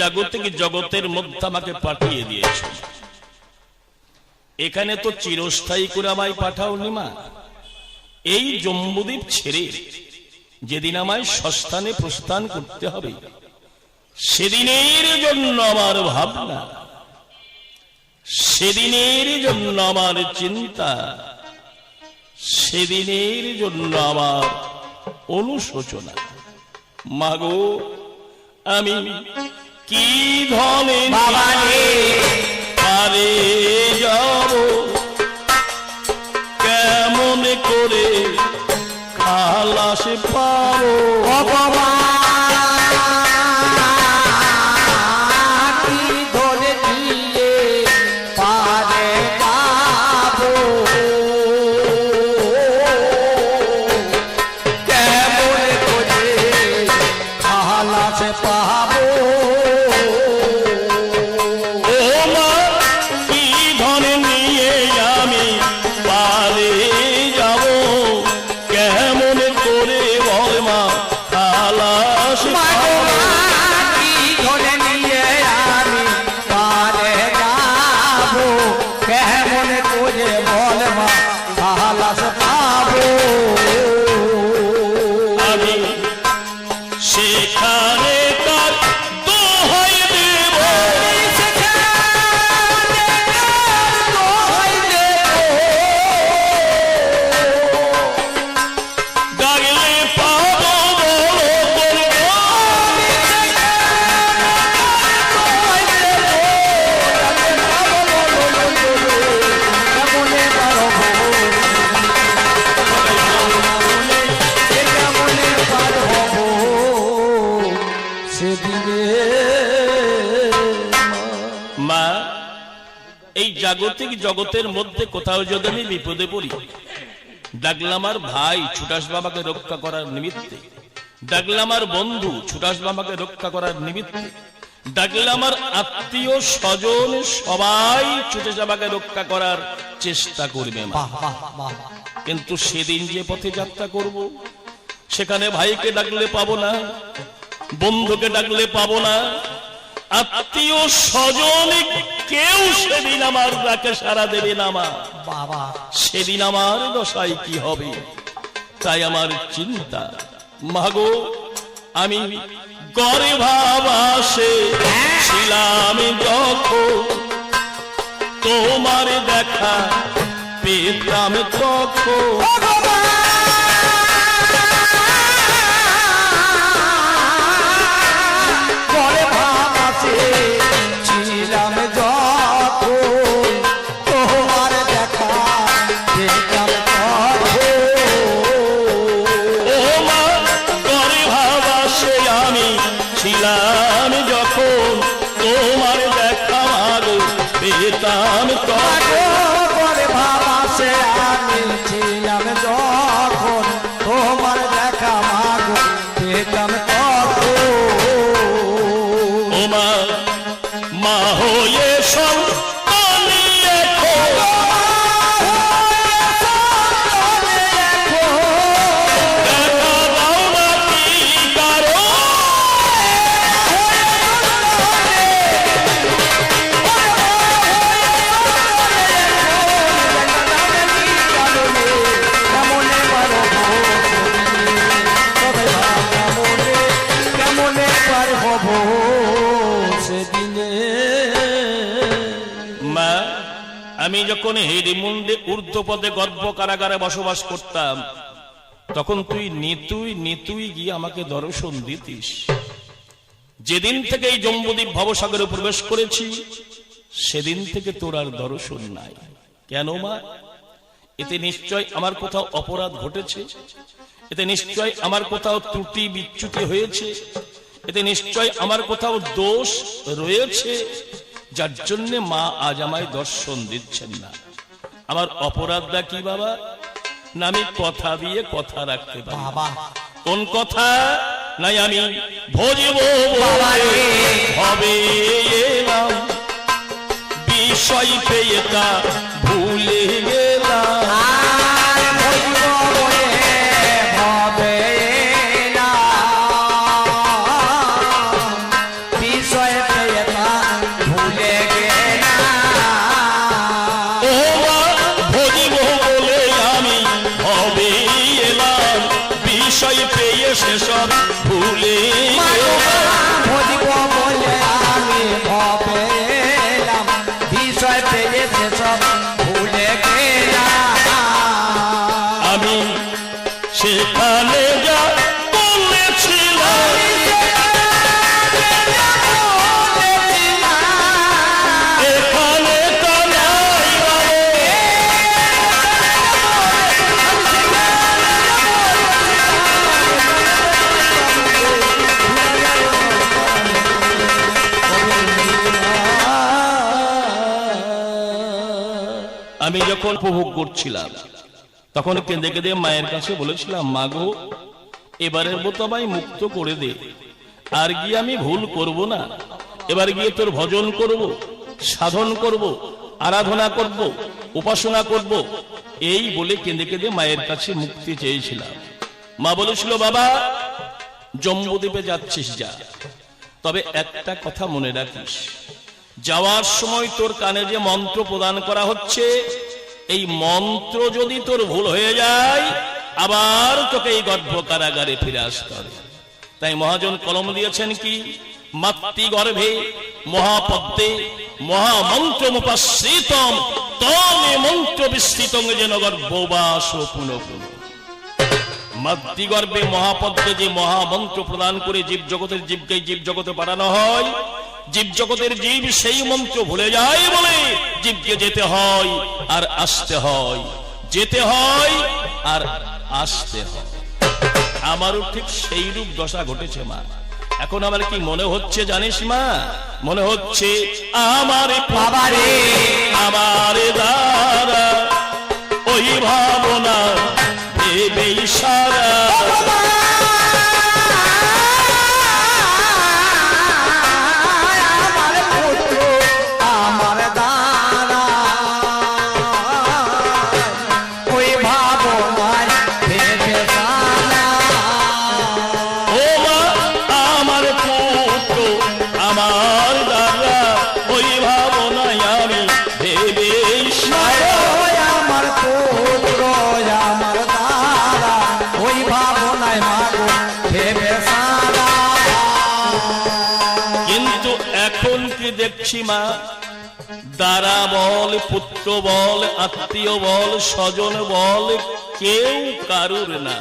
জাগতিক জগতের মধ্যে আমাকে পাঠিয়ে দিয়েছ। এখানে তো চিরস্থায়ী করে আমায় পাঠাওনি মা। এই জম্বুদ্বীপ ছেড়ে যেদিন আমায় সস্থানে প্রস্থান করতে হবে, সেদিনের জন্য আমার ভাবনা, সেদিনের জন্য আমার চিন্তা, সেদিনের জন্য আমার অনুশোচনা। মাগো আমি কি ধনে আরে যাব? কেমন করে খালাস পাবো? কি মা এই জাগতিক জগতের মধ্যে কোথাও যদি আমি বিপদে পড়ি ডাকলাম আর ভাই ছুটাস বাবাকে রক্ষা করার নিমিত্তে ডাকলাম আর বন্ধু ছুটাস বাবাকে রক্ষা করার নিমিত্তে ডাকলাম আর আত্মীয় স্বজন সবাই ছুটে বাবাকে রক্ষা করার চেষ্টা করবে কিন্তু সেদিন যে পথে যাত্রা করব সেখানে ভাইকে ডাকলে পাবো না বন্ধুকে ডাকলে পাবো না। আত্মীয় স্বজন কেউ সেদিন আমার ডাকে সারা দেবে না মা। বাবা। সেদিন আমার কি হবে? তাই আমার চিন্তা। মাগো আমি গরে ভাবাসে ছিলাম যখন তোমার দেখা পেতাম তখন। পেতাম তখন আমি যখন হেরিমুন্ডে ঊর্ধ্বপদে গর্ভ কারাগারে বসবাস করতাম, তখন তুই নিতুই নিতুই গিয়ে আমাকে দর্শন দিতিস। যেদিন থেকে এই জম্বুদ্বীপ ভবসাগরে প্রবেশ করেছি, সেদিন থেকে তোর আর দর্শন নাই। কেন মা? এতে নিশ্চয় আমার কোথাও অপরাধ ঘটেছে। এতে নিশ্চয় আমার কোথাও ত্রুটি বিচ্যুতি হয়েছে। এতে নিশ্চয় আমার কোথাও দোষ রয়েছে। যার জন্য মা আজ আমায় দর্শন দিচ্ছেন না। আমার অপরাধটা কি বাবা? না আমি কথা দিয়ে কথা রাখতে পারি। বাবা। কোন কথা? নাই আমি হবে বিষয় পেয়ে তা ভুলে গেলাম। সেসব ভুলে আমি যখন উপভোগ করছিলাম, তখন কেঁদে কেঁদে মায়ের কাছে বলেছিলাম, মা গো, এবারের মতো আমায় মুক্ত করে দে। আর গিয়ে আমি ভুল করব না। এবার গিয়ে তোর ভজন করব, সাধন করব, আরাধনা করব, উপাসনা করব। এই বলে কেঁদে কেঁদে মায়ের কাছে মুক্তি চেয়েছিলাম। মা বলেছিল, বাবা জম্বুদ্বীপে যাচ্ছিস যা। তবে একটা কথা মনে রাখিস। যাওয়ার সময় তোর কানে যে মন্ত্র প্রদান করা হচ্ছে, এই মন্ত্র যদি তোর ভুল হয়ে যায়, আবার তোকে এই গর্ভ কারাগারে ফিরে আসতে হবে। তাই মহাজন কলম দিয়েছেন কি? মাতৃ গর্ভে, মহাপদ্মে মহামন্ত্র মুপাশ্রিতম তমে মন্ত্র বিস্তৃতং যেন গর্ভবাস পুনঃ পুনঃ। মাতৃগর্ভে মহাপদ্মে যে মহামন্ত্র প্রদান করে জীব জগতের জীবকে জীব জগতে পাঠানো হয় জীব জগতের জীব সেই মন্ত্র ভুলে যায় বলে জীবকে যেতে হয় আর আসতে হয়। যেতে হয় আর আসতে হয়। আমারও ঠিক সেই রূপ দশা ঘটেছে মা। এখন আমার কি মনে হচ্ছে জানিস মা? মনে হচ্ছে আমার বাবারে। আমার দ্বারা ওই ভাবনা ভেবে সারা। কি দেখছি মা দ্বারা বল, পুত্র বল, আত্মীয় বল, স্বজন বল, কেউ কারুর না।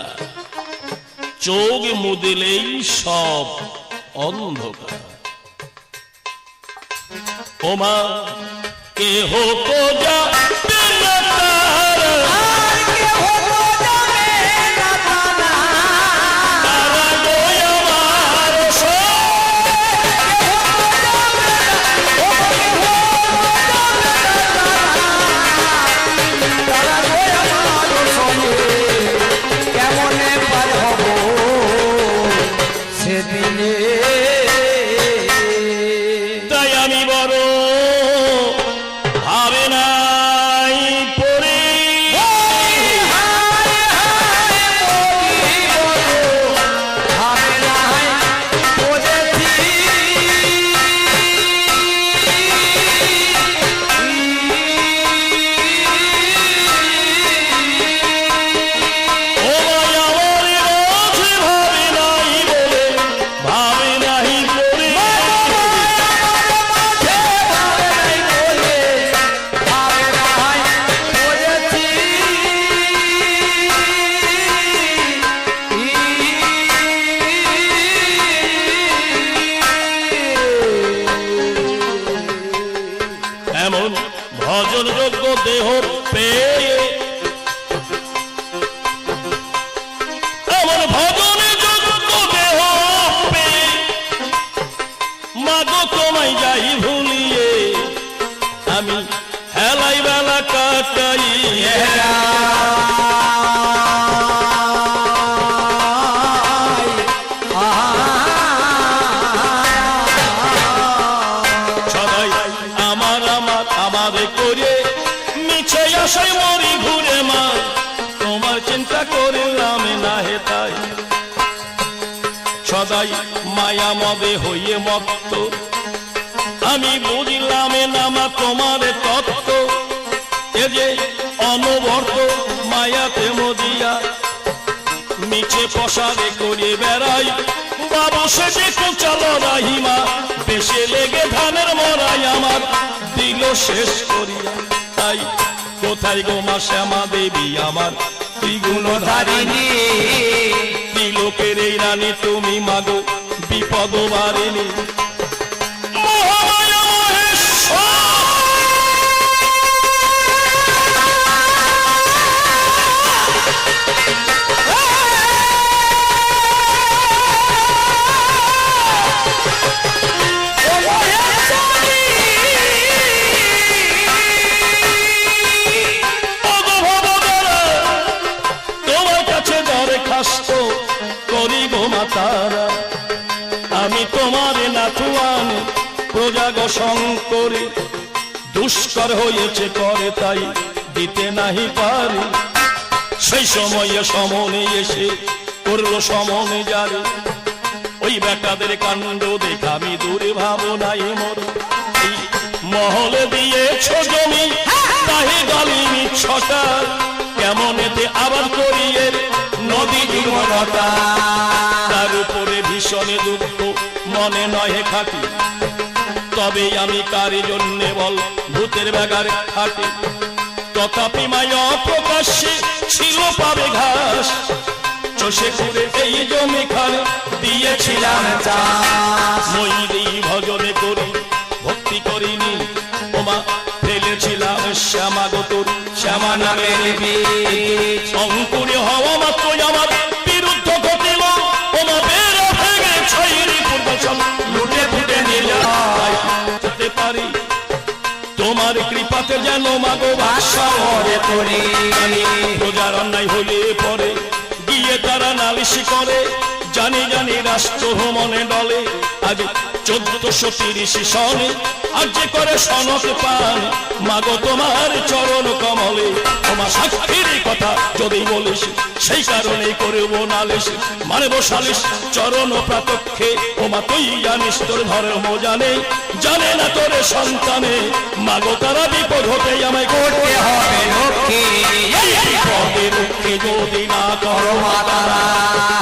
চোখ মুদিলেই সব অন্ধকার। ওমা, কেহ তো হইয়ে মত্ত। আমি বুঝলাম না মা তোমার তত্ত্ব। এ যে অনবর্ত মায়াতে মদিয়া নিচে পশারে করে বেড়াই। বাবু সেজে কোচালো রাহিমা, বেশে লেগে ধানের মরাই আমার। দিল শেষ করিয়া, তাই কোথায় গো মা শ্যামা দেবী আমার? দ্বিগুণ ধারিণী ত্রিলোকের এই রানী তুমি মাগো। বিপদ আমি তোমার নাথুয়ান প্রজাগ শঙ্করে। দুষ্কর হয়েছে, করে তাই দিতে নাহি পারি। সেই সময়ে সমনে এসে করল সমনে যারে ওই বেটাদের কাণ্ড দেখা আমি দূরে ভাবনাই মর মহলে দিয়েছ জমি, তাহে গালিনি ছটা কেমন এতে আবার করিয়ে নদী জীবনতা তার উপরে ভীষণ দুঃখ মনে নহে খাটি। তবে আমি কারি জন্যে বল, ভূতের ব্যাগার খাটি তথাপি মায় অপ্রকাশ্যে ছিল পাবে ঘাস। চষে করে এই জমি খানে দিয়েছিলাম ময়ূরী ভজনে করি, ভক্তি করিনি। ওমা, ফেলেছিলাম শ্যামা গতর শ্যামা বীজ। অঙ্কুরে হওয়া কৃপাতে যেন মাগো বাসরে করে রোজার অন্যায় হলে পরে গিয়ে তারা নালিশ করে। জানি জানি রাষ্ট্র ভ্রমণে দলে আজ চোদ্দশো তিরিশ সনে আর যে করে সনক পান, মাগো তোমার চরণ কমলে। তোমার সাক্ষীর কথা যদি বলিস, সেই কারণে করব নালিশ। মানব সালিশ চরণ প্রাতক্ষে, ওমা তুই জানিস, তোর ধর্ম জানে জানে না তোর সন্তানে। মাগো তারা বিপদ হতে আমায় করতে হবে রক্ষে। যদি না করো মাতারা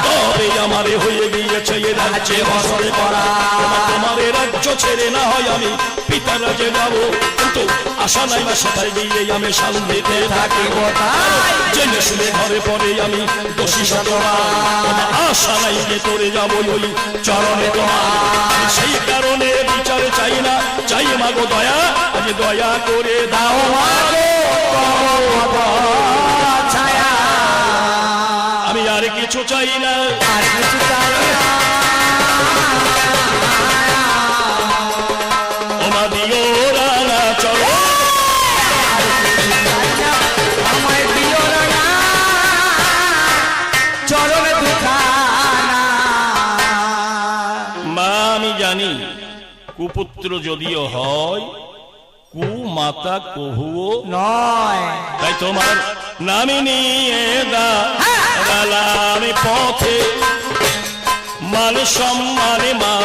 তবে আমারে হয়ে গিয়েছে রাজ্যে বসরে করা। তোমার রাজ্য ছেড়ে না হয় আমি পিতার রাজ্যে যাব কিন্তু আশা নাই বা সেটাই গিয়ে আমি শান্তিতে থাকি থাকিব জেনে শুনে ঘরে পরে আমি দোষী তোমার আশা নাই যে তোরে যাব সেই কারণে বিচার চাই না, চাই মাগো দয়া, আজ দয়া করে দাও আমি আর কিছু চাই না। কুপুত্র যদিও হয় কু মাতা কহুও নয়। তাই তোমার নামি নিয়ে দা আমি পথে। মান সম্মানে মা